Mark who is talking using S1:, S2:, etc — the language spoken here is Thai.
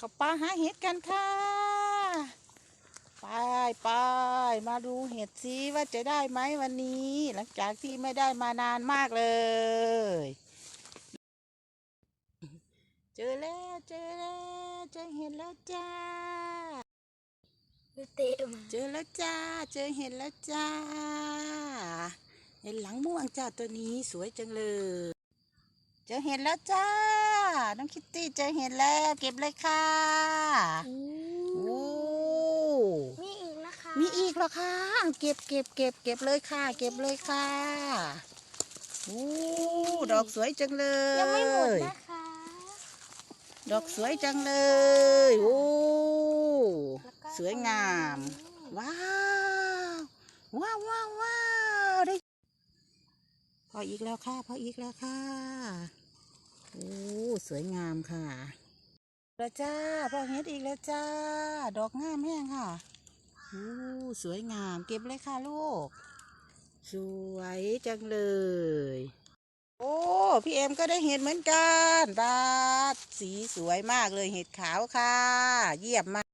S1: เขาป่าหาเห็ดกันค่ะ ไปไปมาดูเห็ดซิว่าจะได้ไหมวันนี้ หลังจากที่ไม่ได้มานานมากเลย เจอแล้วเจอแล้วเจอเห็ดแล้วจ้า
S2: เตะมา
S1: เจอแล้วจ้า เจอเห็ดแล้วจ้า เห็ดหลังม่วงจ้าตัวนี้สวยจังเลย เจอเห็ดแล้วจ้า น้องคิตตี้เจอเห็ดแล้ว เก็บเลยค่ะโอ้
S2: มีอีกนะคะ
S1: มีอีกเหรอคะเก็บเก็บเก็บเก็บเลยค่ะ เก็บเลยค่ะโอ้ดอกสวยจังเลย
S2: ยังไม่หมดนะคะ
S1: ดอกสวยจังเลยโอ้
S2: แล้วก็
S1: สวยงามว้าวว้าวว้าวว้าวได้พออีกแล้วค่ะ พออีกแล้วค่ะโอ้ สวยงามค่ะแล้วจ้าพอเฮ็ดอีกแล้วจ้า ดอกงามแห้งค่ะโอ้สวยงามเก็บเลยค่ะลูก สวยจังเลย โอ้พี่เอ็มก็ได้เห็ดเหมือนกันบาดสีสวยมากเลยเห็ดขาวค่ะ เยี่ยมมาก